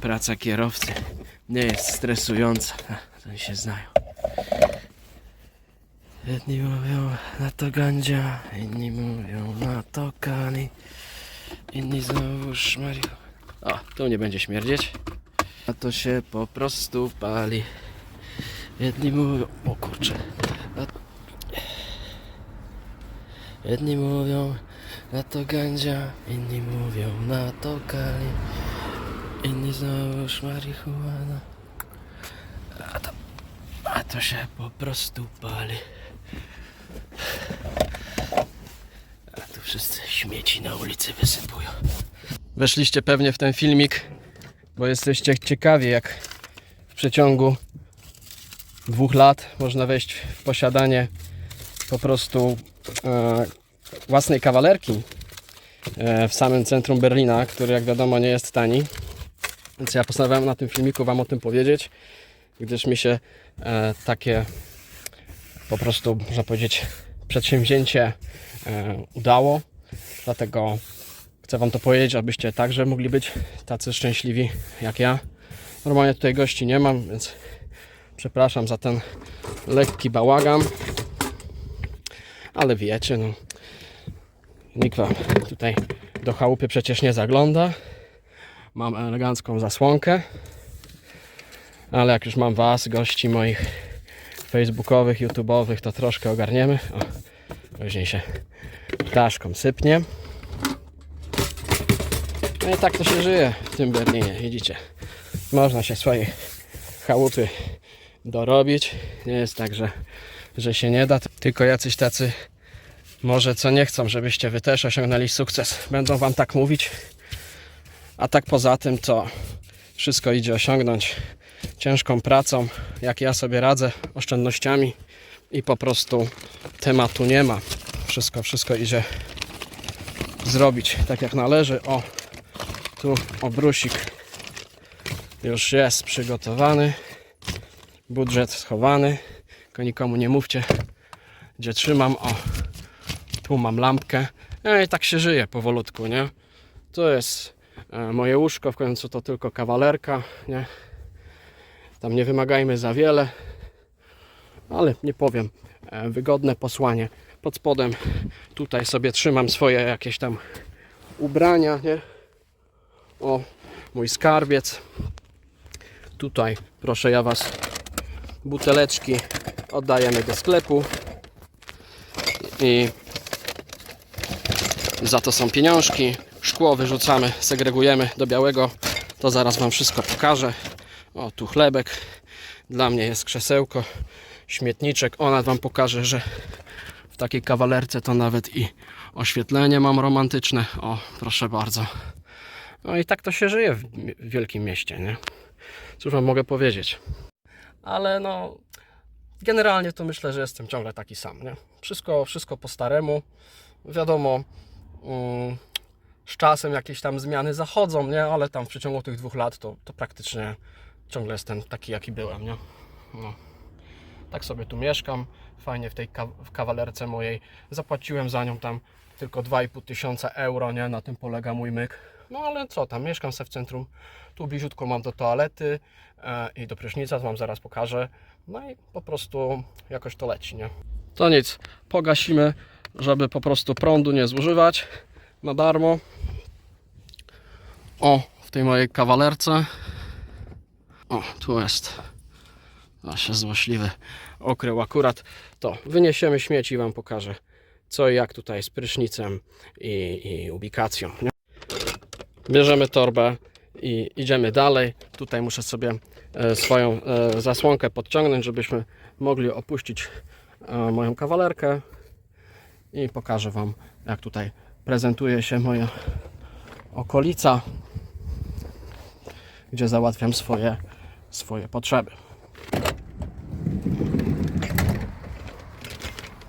praca kierowcy nie jest stresująca. To się znają. Jedni mówią na to gandzia, inni mówią na to kali, inni znowu marihuana. O, tu nie będzie śmierdzieć. A to się po prostu pali. Jedni mówią, o kurczę. A... Jedni mówią na to gandzia, inni mówią na to kali, inni znowu marihuana. A to, a to się po prostu pali. A tu wszyscy śmieci na ulicy wysypują. Weszliście pewnie w ten filmik, bo jesteście ciekawi, jak w przeciągu dwóch lat można wejść w posiadanie po prostu e, własnej kawalerki e, w samym centrum Berlina, który jak wiadomo nie jest tani. Więc ja postanowiłem na tym filmiku Wam o tym powiedzieć, gdyż mi się e, takie po prostu, można powiedzieć, przedsięwzięcie e, udało. Dlatego chcę Wam to powiedzieć, abyście także mogli być tacy szczęśliwi jak ja. Normalnie tutaj gości nie mam, więc przepraszam za ten lekki bałagan. Ale wiecie, no, nikt Wam tutaj do chałupy przecież nie zagląda. Mam elegancką zasłonkę. Ale jak już mam Was, gości moich facebookowych, youtubowych, to troszkę ogarniemy. O, później się ptaszką sypnie. No i tak to się żyje w tym Berlinie, widzicie. Można się swojej chałupy dorobić. Nie jest tak, że, że się nie da. Tylko jacyś tacy może co nie chcą, żebyście wy też osiągnęli sukces. Będą wam tak mówić. A tak poza tym to wszystko idzie osiągnąć ciężką pracą, jak ja sobie radzę, oszczędnościami i po prostu tematu nie ma. Wszystko, wszystko idzie zrobić tak jak należy. O, tu obrusik już jest przygotowany. Budżet schowany. Tylko nikomu nie mówcie, gdzie trzymam. O, tu mam lampkę. No i tak się żyje powolutku, nie? To jest moje łóżko, w końcu to tylko kawalerka, nie? Tam nie wymagajmy za wiele, ale nie powiem, e, wygodne posłanie. Pod spodem tutaj sobie trzymam swoje jakieś tam ubrania, nie? O, mój skarbiec. Tutaj, proszę ja Was, buteleczki oddajemy do sklepu i za to są pieniążki. Szkło wyrzucamy, segregujemy do białego. To zaraz Wam wszystko pokażę. O, tu chlebek. Dla mnie jest krzesełko, śmietniczek. Ona Wam pokaże, że w takiej kawalerce to nawet i oświetlenie mam romantyczne. O, proszę bardzo. No i tak to się żyje w wielkim mieście, nie? Cóż Wam mogę powiedzieć. Ale no, generalnie to myślę, że jestem ciągle taki sam, nie? Wszystko, wszystko po staremu. Wiadomo, z czasem jakieś tam zmiany zachodzą, nie? Ale tam w przeciągu tych dwóch lat to, to praktycznie ciągle jestem taki, jaki byłem, nie? No. Tak sobie tu mieszkam, fajnie w tej ka- w kawalerce mojej. Zapłaciłem za nią tam tylko 2,5 tysiąca euro, nie? Na tym polega mój myk. No ale co tam, mieszkam sobie w centrum. Tu bliziutko mam do toalety e, i do prysznica, Wam zaraz pokażę. No i po prostu jakoś to leci, nie? To nic, pogasimy, żeby po prostu prądu nie zużywać na darmo. O, w tej mojej kawalerce. O, tu jest. Się złośliwy okrył akurat. To wyniesiemy śmieci i Wam pokażę co i jak tutaj z prysznicem i, i ubikacją. Nie? Bierzemy torbę i idziemy dalej. Tutaj muszę sobie e, swoją e, zasłonkę podciągnąć, żebyśmy mogli opuścić e, moją kawalerkę i pokażę Wam jak tutaj prezentuje się moja okolica, gdzie załatwiam swoje, swoje potrzeby.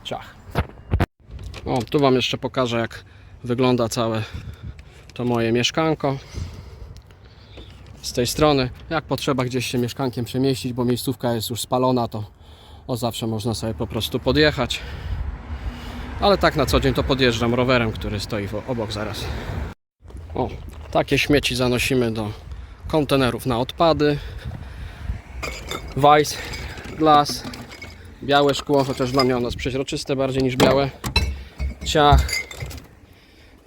Ciach. O, tu Wam jeszcze pokażę, jak wygląda całe to moje mieszkanko. Z tej strony, jak potrzeba gdzieś się mieszkankiem przemieścić, bo miejscówka jest już spalona, to o zawsze można sobie po prostu podjechać. Ale tak na co dzień to podjeżdżam rowerem, który stoi obok zaraz. O, takie śmieci zanosimy do kontenerów na odpady. Weiss, Glass, białe szkło, chociaż dla mnie ono jest przeźroczyste bardziej niż białe. Ciach.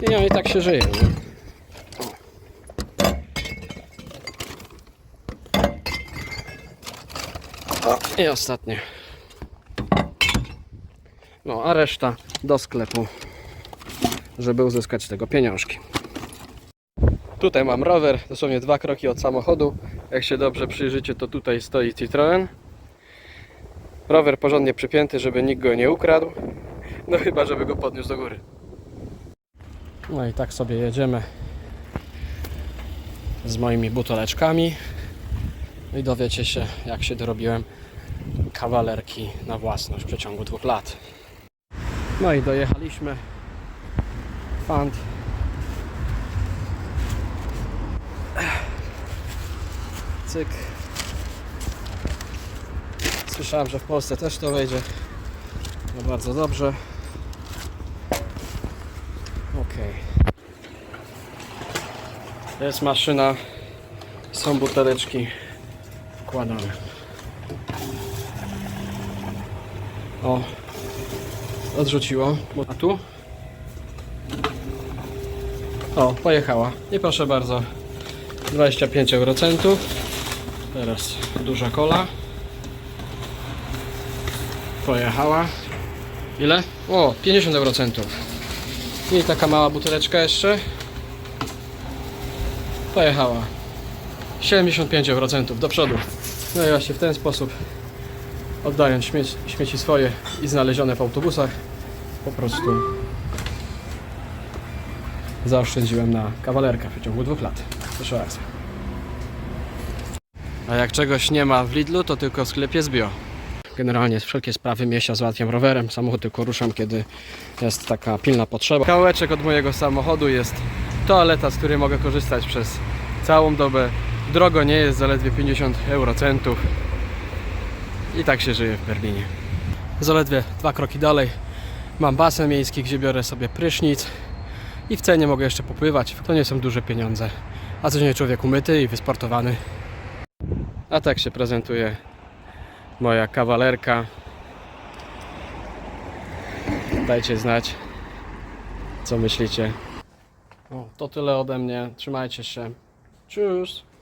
I no i tak się żyje. Nie? I ostatnie. No, a reszta do sklepu, żeby uzyskać z tego pieniążki. Tutaj mam rower, dosłownie dwa kroki od samochodu. Jak się dobrze przyjrzycie, to tutaj stoi Citroen. Rower porządnie przypięty, żeby nikt go nie ukradł. No chyba, żeby go podniósł do góry. No i tak sobie jedziemy z moimi buteleczkami. No I dowiecie się, jak się dorobiłem kawalerki na własność w przeciągu dwóch lat. No i dojechaliśmy. Fant. Cyk. Słyszałem, że w Polsce też to wejdzie. No bardzo dobrze. Ok. Jest maszyna. Są buteleczki wkładane. O, odrzuciło. A tu? O, pojechała. I proszę bardzo, 25 eurocentów. Teraz duża kola. Pojechała. Ile? O, 50 eurocentów. I taka mała buteleczka jeszcze. Pojechała. 75 eurocentów do przodu. No i właśnie w ten sposób oddając śmieci, śmieci swoje i znalezione w autobusach po prostu zaoszczędziłem na kawalerkę w przeciągu dwóch lat. Proszę bardzo. A jak czegoś nie ma w Lidlu, to tylko w sklepie z bio. Generalnie wszelkie sprawy mieścia załatwiam rowerem. Samochód tylko ruszam, kiedy jest taka pilna potrzeba. Kawałeczek od mojego samochodu jest toaleta, z której mogę korzystać przez całą dobę. Drogo nie jest, zaledwie 50 eurocentów. I tak się żyje w Berlinie. Zaledwie dwa kroki dalej mam basen miejski, gdzie biorę sobie prysznic i w cenie mogę jeszcze popływać. To nie są duże pieniądze. A codziennie człowiek umyty i wysportowany. A tak się prezentuje moja kawalerka. Dajcie znać, co myślicie. O, to tyle ode mnie. Trzymajcie się. Tschüss.